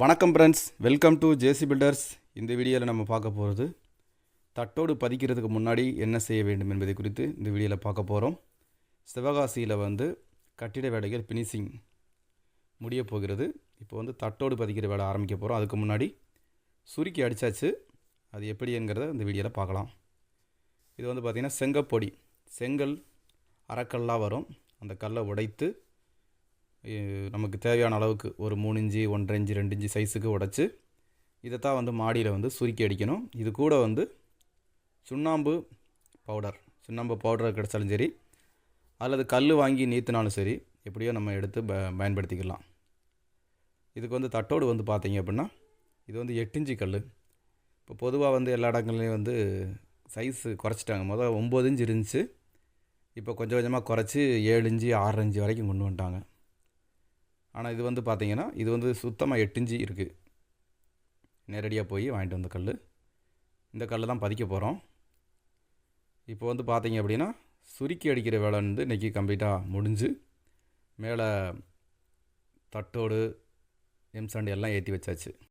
வணக்கம் friends welcome to JC builders இந்த வீடியோவில் நம்ம பார்க்க போகிறது தட்டோடு பதிக்கிறதுக்கு முன்னாடி என்ன செய்ய வேண்டும் என்பதை குறித்து இந்த வீடியோவில் பார்க்க போகிறோம் சிவகாசியில் வந்து கட்டிட வேலைகள் ஃபினிஷிங் முடிய போகிறது. இப்போ வந்து தட்டோடு பதிக்கிற வேலை ஆரம்பிக்க போகிறோம் அதுக்கு முன்னாடி சுருக்கி அடித்தாச்சு அது எப்படிங்கிறத இந்த வீடியோவில் பார்க்கலாம். இது வந்து பார்த்திங்கன்னா செங்கப்பொடி செங்கல் அறக்கல்லாக வரும். அந்த கல்லை உடைத்து நமக்கு தேவையான அளவுக்கு ஒரு மூணு இஞ்சி ஒன்றரை இஞ்சி ரெண்டு இஞ்சி சைஸுக்கு உடச்சி இதை தான் வந்து மாடியில் வந்து சுருக்கி அடிக்கணும். இது கூட வந்து சுண்ணாம்பு பவுடர் சுண்ணாம்பு பவுடர் கிடச்சாலும் சரி அல்லது கல் வாங்கி நீத்தினாலும் சரி எப்படியோ நம்ம எடுத்து ப பயன்படுத்திக்கலாம். இதுக்கு வந்து தட்டோடு வந்து பார்த்தீங்க அப்படின்னா இது வந்து எட்டிஞ்சி கல் இப்போ பொதுவாக வந்து எல்லா இடங்கள்லையும் வந்து சைஸு குறைச்சிட்டாங்க. முதல் ஒம்பது இன்ச்சு இருந்துச்சு இப்போ கொஞ்சம் கொஞ்சமாக குறைச்சி ஏழு இஞ்சி ஆறு இஞ்சி வரைக்கும் கொண்டு வந்துட்டாங்க. ஆனால் இது வந்து பார்த்திங்கன்னா இது வந்து சுத்தமாக எட்டிஞ்சி இருக்குது நேரடியாக போய் வாங்கிட்டு வந்த கல் இந்த கல் தான் பதிக்க போகிறோம் இப்போ வந்து பார்த்தீங்க அப்படின்னா சுருக்கி அடிக்கிற வேலை வந்து இன்றைக்கி கம்ப்ளீட்டாக முடிஞ்சு மேலே தட்டோடு எம்சாண்டு எல்லாம் ஏற்றி வச்சாச்சு.